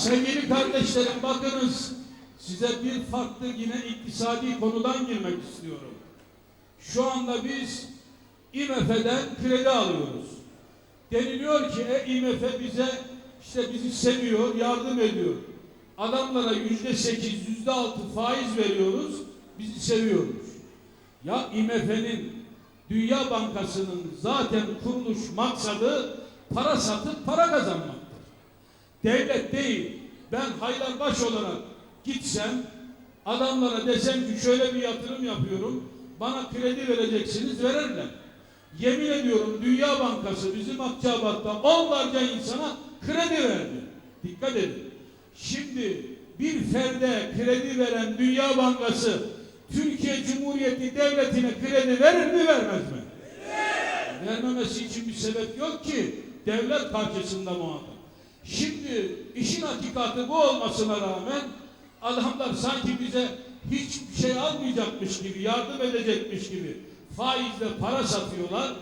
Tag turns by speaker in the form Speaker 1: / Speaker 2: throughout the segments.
Speaker 1: Sevgili kardeşlerim bakınız size bir farklı yine iktisadi konudan girmek istiyorum. Şu anda biz IMF'den kredi alıyoruz. Deniliyor ki e, IMF bize işte bizi seviyor, yardım ediyor. Adamlara yüzde sekiz, yüzde altı faiz veriyoruz, bizi seviyoruz. Ya IMF'nin, Dünya Bankası'nın zaten kuruluş maksadı para satıp para kazanmaktır. Devlet değil, ben haydarbaş olarak gitsem, adamlara desem ki şöyle bir yatırım yapıyorum, bana kredi vereceksiniz, verirler. Yemin ediyorum Dünya Bankası bizim Akçabat'ta onlarca insana kredi verdi. Dikkat edin. Şimdi bir ferde kredi veren Dünya Bankası Türkiye Cumhuriyeti Devleti'ne kredi verir mi vermez mi? Vermemesi için bir sebep yok ki devlet karşısında muhatap. Şimdi işin hakikati bu olmasına rağmen adamlar sanki bize hiçbir şey almayacakmış gibi, yardım edecekmiş gibi faizle para satıyorlar.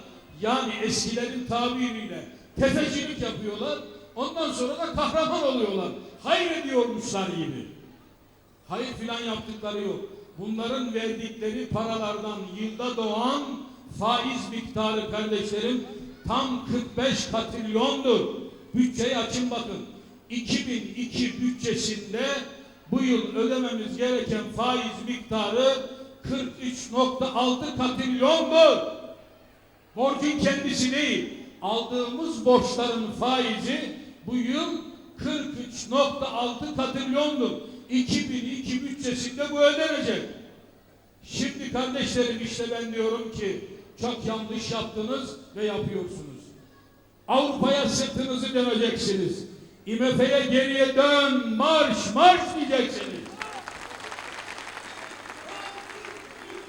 Speaker 1: Yani eskilerin tabiriyle tefecilik yapıyorlar. Ondan sonra da kahraman oluyorlar. Hayır ediyormuşlar gibi. Hayır filan yaptıkları yok. Bunların verdikleri paralardan yılda doğan faiz miktarı kardeşlerim tam 45 katrilyondur. Bütçeyi açın bakın. 2002 bütçesinde bu yıl ödememiz gereken faiz miktarı 43.6 katrilyondur. Borcun kendisi değil. Aldığımız borçların faizi bu yıl 43.6 katrilyondur. 2002 bütçesinde bu ödenecek. Şimdi kardeşlerim işte ben diyorum ki çok yanlış yaptınız ve yapıyorsunuz. Avrupa'ya sırtınızı döneceksiniz. IMF'ye geriye dön, marş, marş diyeceksiniz.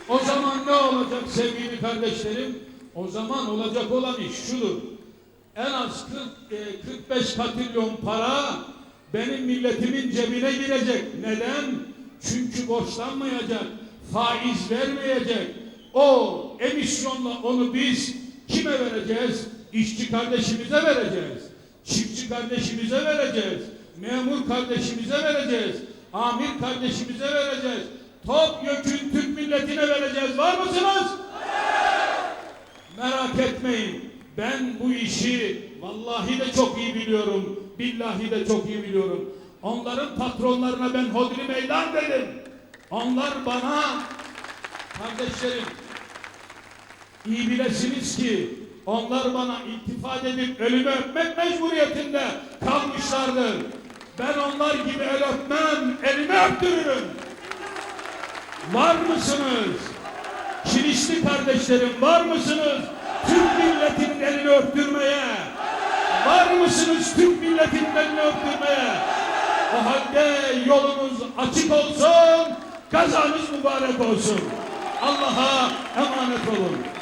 Speaker 1: O zaman ne olacak sevgili kardeşlerim? O zaman olacak olan iş şudur. En az 40, e, 45 katrilyon para benim milletimin cebine girecek. Neden? Çünkü borçlanmayacak, faiz vermeyecek. O emisyonla onu biz kime vereceğiz? İşçi kardeşimize vereceğiz. Çiftçi kardeşimize vereceğiz. Memur kardeşimize vereceğiz. Amir kardeşimize vereceğiz. Topyekün Türk milletine vereceğiz. Var mısınız? Merak etmeyin. Ben bu işi vallahi de çok iyi biliyorum. Billahi de çok iyi biliyorum. Onların patronlarına ben hodri meydan dedim. Onlar bana kardeşlerim iyi bilesiniz ki onlar bana iltifat edip ölümü öpmek mecburiyetinde kalmışlardır. Ben onlar gibi el öpmem, elimi öptürürüm. Var mısınız? Kilişli kardeşlerim var mısınız? Türk milletinin elini öptürmeye. Var mısınız Türk milletinin elini öptürmeye? O halde yolunuz açık olsun, kazanız mübarek olsun. Allah'a emanet olun.